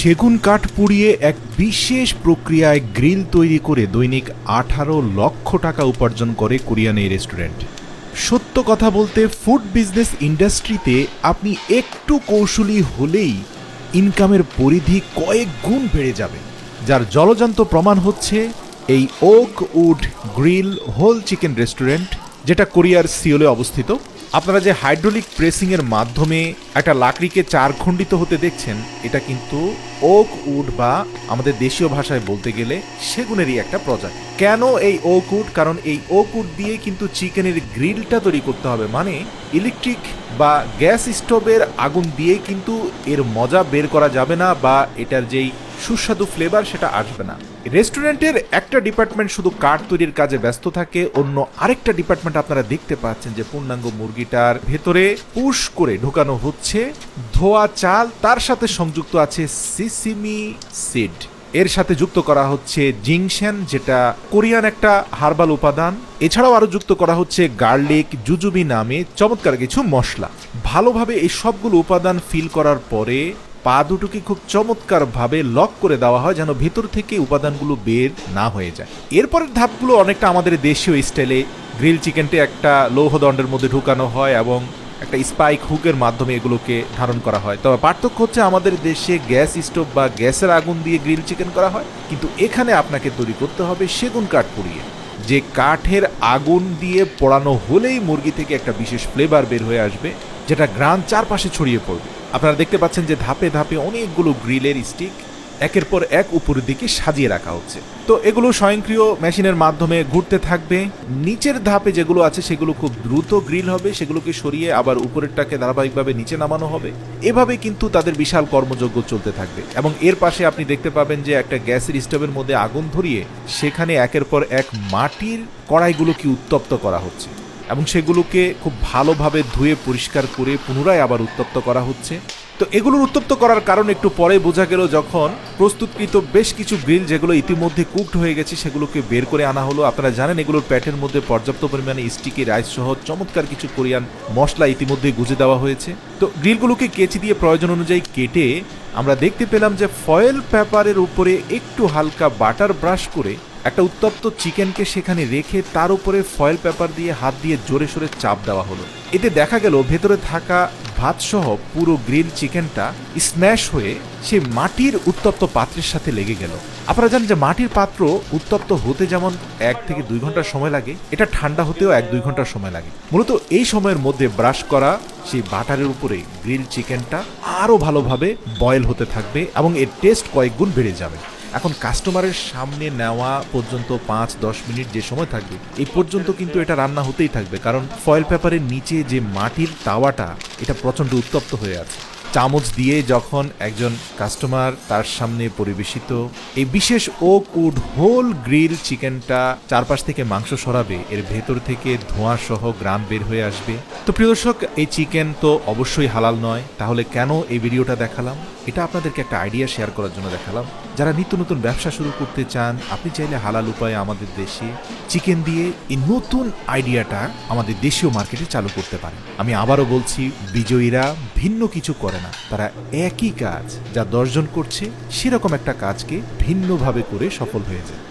সেগুন কাঠ পুড়িয়ে এক বিশেষ প্রক্রিয়ায় গ্রিল তৈরি করে দৈনিক আঠারো লক্ষ টাকা উপার্জন করে কোরিয়ান এই রেস্টুরেন্ট। সত্য কথা বলতে ফুড বিজনেস ইন্ডাস্ট্রিতে আপনি একটু কৌশলী হলেই ইনকামের পরিধি কয়েক গুণ বেড়ে যাবে। যার জলজান্ত প্রমাণ হচ্ছে এই oak wood grill whole chicken restaurant, যেটা কোরিয়ার সিওলে অবস্থিত। আপনারা যে হাইড্রোলিক প্রেসিংয়ের মাধ্যমে একটা লাকড়িকে চার খণ্ডিত হতে দেখছেন, এটা কিন্তু ওক উড বা আমাদের দেশীয় ভাষায় বলতে গেলে সেগুনেরই একটা প্রজাতি। কেন এই ওক উড কারণ এই ওক উড দিয়ে কিন্তু চিকেনের গ্রিলটা তৈরি করতে হবে মানে ইলেকট্রিক বা গ্যাস স্টোভের আগুন দিয়ে কিন্তু এর মজা বের করা যাবে না বা এটার যেই সুস্বাদু ফ্লেভার সেটা আসবে না। রেস্টুরেন্টের একটা ডিপার্টমেন্ট শুধু কাঠ তৈরির কাজে ব্যস্ত থাকে, অন্য আরেকটা ডিপার্টমেন্ট আপনারা দেখতে পাচ্ছেন যে পূর্ণাঙ্গ মুরগিটার ভেতরে পুশ করে ঢোকানো হচ্ছে। ধোয়া চাল, তার সাথে সংযুক্ত আছে সিসিমি সিড এর সাথে যুক্ত করা হচ্ছে জিংশেন, যেটা কোরিয়ান একটা হার্বাল উপাদান। এছাড়াও আরও যুক্ত করা হচ্ছে গার্লিক, জুজুবি নামে চমৎকার কিছু মশলা। ভালোভাবে এই সবগুলো উপাদান ফিল করার পরে পা দুটোকে খুব চমৎকার ভাবে লক করে দেওয়া হয় যেন ভেতর থেকে উপাদানগুলো বের না হয়ে যায়। এরপরের ধাপগুলো অনেকটা আমাদের দেশীয় স্টাইলে গ্রিল চিকেনটি একটা লৌহদণ্ডের মধ্যে ঢুকানো হয় এবং একটা স্পাইক হুকের মাধ্যমে এগুলোকে ধারণ করা হয়। তবে পার্থক্য হচ্ছে আমাদের দেশে গ্যাস স্টোভ বা গ্যাসের আগুন দিয়ে গ্রিল চিকেন করা হয়, কিন্তু এখানে আপনাকে তৈরি করতে হবে সেগুন কাঠ পুড়িয়ে। যে কাঠের আগুন দিয়ে পোড়ানো হলেই মুরগি থেকে একটা বিশেষ ফ্লেভার বের হয়ে আসবে, যেটা গ্রান চারপাশে ছড়িয়ে পড়বে। আপনারা দেখতে পাচ্ছেন যে ধাপে ধাপে অনেকগুলো গ্রিলের স্টিক একের পর এক উপরের দিকে সাজিয়ে রাখা হচ্ছে। তো এগুলো স্বয়ংক্রিয় মেশিনের মাধ্যমে ঘুরতে থাকবে। নিচের ধাপে যেগুলো আছে সেগুলো খুব দ্রুত গ্রিল হবে, সেগুলোকে সরিয়ে আবার উপরেরটাকে ধারাবাহিকভাবে নিচে নামানো হবে। এভাবে কিন্তু তাদের বিশাল কর্মযজ্ঞ চলতে থাকবে এবং এর পাশে আপনি দেখতে পাবেন যে একটা গ্যাসের স্টোভের মধ্যে আগুন ধরিয়ে সেখানে একের পর এক মাটির কড়াইগুলোকে উত্তপ্ত করা হচ্ছে। এবং সেগুলোকে খুব ভালোভাবে ধুয়ে পরিষ্কার করে পুনরায় আবার উত্তপ্ত করা হচ্ছে। তো এগুলোর উত্তপ্ত করার কারণ একটু পরে বোঝা গেল যখন প্রস্তুতকৃত বেশ কিছু গ্রিল যেগুলো ইতিমধ্যে কুকড হয়ে গেছে সেগুলোকে বের করে আনা হলো। আপনারা জানেন এগুলোর প্যাটের মধ্যে পর্যাপ্ত পরিমাণে স্টিকি, রাইস সহ চমৎকার কিছু কোরিয়ান মশলা ইতিমধ্যে গুজে দেওয়া হয়েছে। তো গ্রিলগুলোকে কেচি দিয়ে প্রয়োজন অনুযায়ী কেটে আমরা দেখতে পেলাম যে ফয়েল পেপারের উপরে একটু হালকা বাটার ব্রাশ করে একটা উত্তপ্ত চিকেনকে সেখানে রেখে তার উপরে ফয়েল পেপার দিয়ে হাত দিয়ে জোরে সোরে চাপ দেওয়া হলো। এতে দেখা গেল ভেতরে থাকা ভাতসহ পুরো গ্রিল চিকেনটা স্ম্যাশ হয়ে সে মাটির উত্তপ্ত পাত্রের সাথে লেগে গেল। আপনারা জানেন যে মাটির পাত্র উত্তপ্ত হতে যেমন এক থেকে দুই ঘণ্টা সময় লাগে, এটা ঠান্ডা হতেও এক দুই ঘণ্টা সময় লাগে। মূলত এই সময়ের মধ্যে ব্রাশ করা সেই বাটারের উপরে গ্রিল চিকেনটা আরও ভালোভাবে বয়েল হতে থাকবে এবং এর টেস্ট কয়েক গুণ বেড়ে যাবে। এখন কাস্টমারের সামনে নেওয়া পর্যন্ত পাঁচ, দশ মিনিট যে সময় থাকবে এই পর্যন্ত কিন্তু এটা রান্না হতেই থাকবে। কারণ ফয়েল পেপারের নিচে যে মাটির তাওয়াটা, এটা প্রচণ্ড উত্তপ্ত হয়ে আছে। চামচ দিয়ে যখন একজন কাস্টমার তার সামনে পরিবেশিত, এই বিশেষ ওক উড হোল গ্রিল চিকেনটা চারপাশ থেকে মাংস সরাবে, এর ভেতর থেকে ধোঁয়া সহ গ্রাম বের হয়ে আসবে। তো প্রিয় দর্শক, এই চিকেন তো অবশ্যই হালাল নয়। তাহলে কেন এই ভিডিওটা দেখালাম? এটা আপনাদেরকে একটা আইডিয়া শেয়ার করার জন্য দেখালাম। যারা নিত্য নতুন ব্যবসা শুরু করতে চান, আপনি চাইলে হালাল উপায়ে আমাদের দেশে চিকেন দিয়ে এই নতুন আইডিয়াটা আমাদের দেশীয় মার্কেটে চালু করতে পারেন। আমি আবারও বলছি, বিজয়ীরা ভিন্ন কিছু করে না। তারা একই কাজ, যা দশজন করছে, সেরকম একটা কাজকে ভিন্নভাবে করে সফল হয়ে যায়